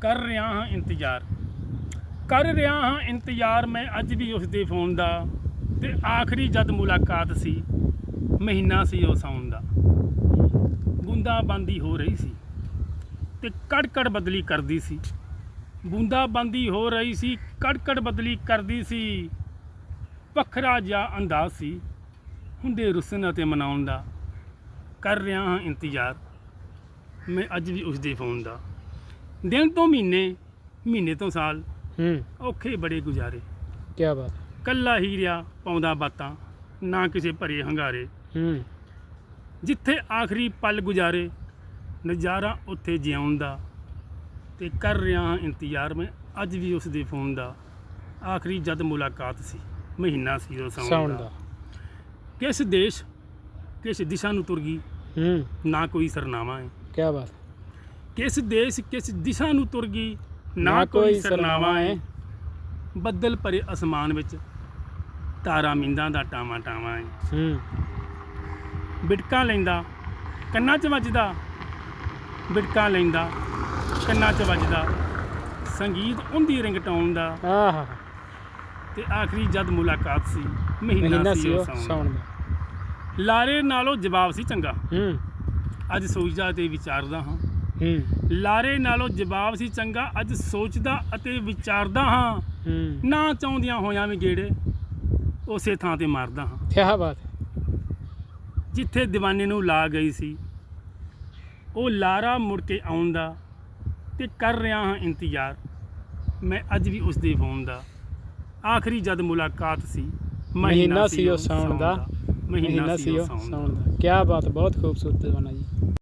ਕਰ ਰਿਹਾ ਹਾਂ ਇੰਤਜ਼ਾਰ। ਕਰ ਰਿਹਾ ਹਾਂ ਇੰਤਜ਼ਾਰ ਮੈਂ ਅੱਜ ਵੀ ਉਸ ਦੇ ਫੋਨ ਦਾ ਤੇ ਆਖਰੀ ਜਦ ਮੁਲਾਕਾਤ ਸੀ, ਮਹੀਨਾ ਸੀ ਉਹ ਸਾਉਣ ਦਾ। ਬੂੰਦਾ ਬੰਦੀ ਹੋ ਰਹੀ ਸੀ ਤੇ ਕੜਕੜ ਬਦਲੀ ਕਰਦੀ ਸੀ। ਬੂੰਦਾ ਬੰਦੀ ਹੋ ਰਹੀ ਸੀ, ਕੜਕੜ ਬਦਲੀ ਕਰਦੀ ਸੀ। ਵੱਖਰਾ ਜਿਹਾ ਅੰਦਾਜ਼ ਸੀ, ਹੁੰਦੇ ਰੁਸਨ ਅਤੇ ਮਨਾਉਣ ਦਾ। ਕਰ ਰਿਹਾ ਹਾਂ ਇੰਤਜ਼ਾਰ। ਮੈਂ ਅੱਜ ਵੀ ਉਸ ਦੇ ਫੋਨ ਦਾ। ਦਿਨ ਤੋਂ ਮਹੀਨੇ ਮਹੀਨੇ ਤੋਂ ਸਾਲ ਹੂੰ। ਔਖੇ ਬੜੇ ਗੁਜ਼ਾਰੇ। ਕੀ ਬਾਤ। ਕੱਲਾ ਹੀ ਰਿਆ ਪਾਉਂਦਾ ਬਾਤਾਂ ਨਾ ਕਿਸੇ ਭਰੇ ਹੰਗਾਰੇ। ਹੂੰ। ਜਿੱਥੇ ਆਖਰੀ ਪਲ ਗੁਜ਼ਾਰੇ ਨਜ਼ਾਰਾ ਉੱਥੇ ਜਿਉਣ ਦਾ। ਤੇ ਕਰ ਰਿਹਾ ਹਾਂ ਇੰਤਜ਼ਾਰ ਮੈਂ ਅੱਜ ਵੀ ਉਸ ਦੇ ਫੋਨ ਦਾ। ਆਖਰੀ ਜਦ ਮੁਲਾਕਾਤ ਸੀ ਮਹੀਨਾ ਸੀ ਉਹ ਸਾਉਣ ਦਾ। ਕਿਸ ਦੇਸ਼ ਕਿਸ ਦਿਸ਼ਾ ਨੂੰ ਤੁਰ ਗਈ ਹੂੰ। ਨਾ ਕੋਈ ਸਰਨਾਮਾ ਹੈ। ਕੀ ਬਾਤ। ਹੈ। ਕਿਸ ਦੇਸ਼ ਕਿਸ ਦਿਸ਼ਾ ਨੂੰ ਤੁਰ ਗਈ ਨਾ ਕੋਈ ਸਰਨਾਮਾ ਹੈ ਬੱਦਲ ਭਰੇ ਅਸਮਾਨ ਵਿੱਚ ਤਾਰਾ ਮਿੰਦਾਂ ਦਾ ਟਾਵਾ ਟਾਵਾ ਹੈ ਹੂੰ। ਬਿਟਕਾਂ ਲੈਂਦਾ ਕੰਨਾਂ 'ਚ ਵੱਜਦਾ। ਬਿਟਕਾਂ ਲੈਂਦਾ ਕੰਨਾਂ 'ਚ ਵੱਜਦਾ। ਸੰਗੀਤ ਉਹਦੀ ਰਿੰਗਟੋਨ ਦਾ। ਆਹਾ। ਤੇ ਆਖਰੀ ਜਦ ਮੁਲਾਕਾਤ ਸੀ ਮਹੀਨਾ ਸੀ ਸੀ ਉਹ ਉਹ ਸਾਉਣ ਸਾਉਣ ਦਾ ਦਾ। ਲਾਰੇ ਨਾਲੋਂ ਜਵਾਬ ਸੀ ਚੰਗਾ। ਹੂੰ। ਅੱਜ ਸੋਚਦਾ ਤੇ ਵਿਚਾਰਦਾ ਹਾਂ। ਹੂੰ। ਲਾਰੇ ਨਾਲੋਂ ਜਵਾਬ ਸੀ ਚੰਗਾ ਅੱਜ ਸੋਚਦਾ ਅਤੇ ਵਿਚਾਰਦਾ ਹਾਂ। ਹੂੰ। ਨਾ ਚਾਹੁੰਦਿਆਂ ਹੋਇਆਂ ਵੀ ਗੇੜੇ ਉਸੇ ਥਾਂ ਤੇ ਮਾਰਦਾ ਹਾਂ। ਕੀ ਬਾਤ ਹੈ। ਜਿੱਥੇ دیਵਾਨੇ ਨੂੰ ਲਾ ਗਈ ਸੀ ਉਹ ਲਾਰਾ ਮੁੜ ਕੇ ਆਉਣ ਦਾ ਤੇ ਕਰ ਰਿਹਾ ਹਾਂ ਇੰਤਜ਼ਾਰ। ਮੈਂ ਅੱਜ ਵੀ ਉਸ ਦੇ ਫੋਨ ਦਾ ਆਖਰੀ ਜਦ ਮੁਲਾਕਾਤ ਸੀ ਮਹੀਨਾ ਸੀ ਉਹ ਸਾਉਣ ਦਾ। ਮਹੀਨਾ ਸੀ ਉਹ ਸਾਉਣ ਦਾ। ਕੀ ਬਾਤ ਬਹੁਤ ਖੂਬਸੂਰਤ ਬਣਾ ਜੀ।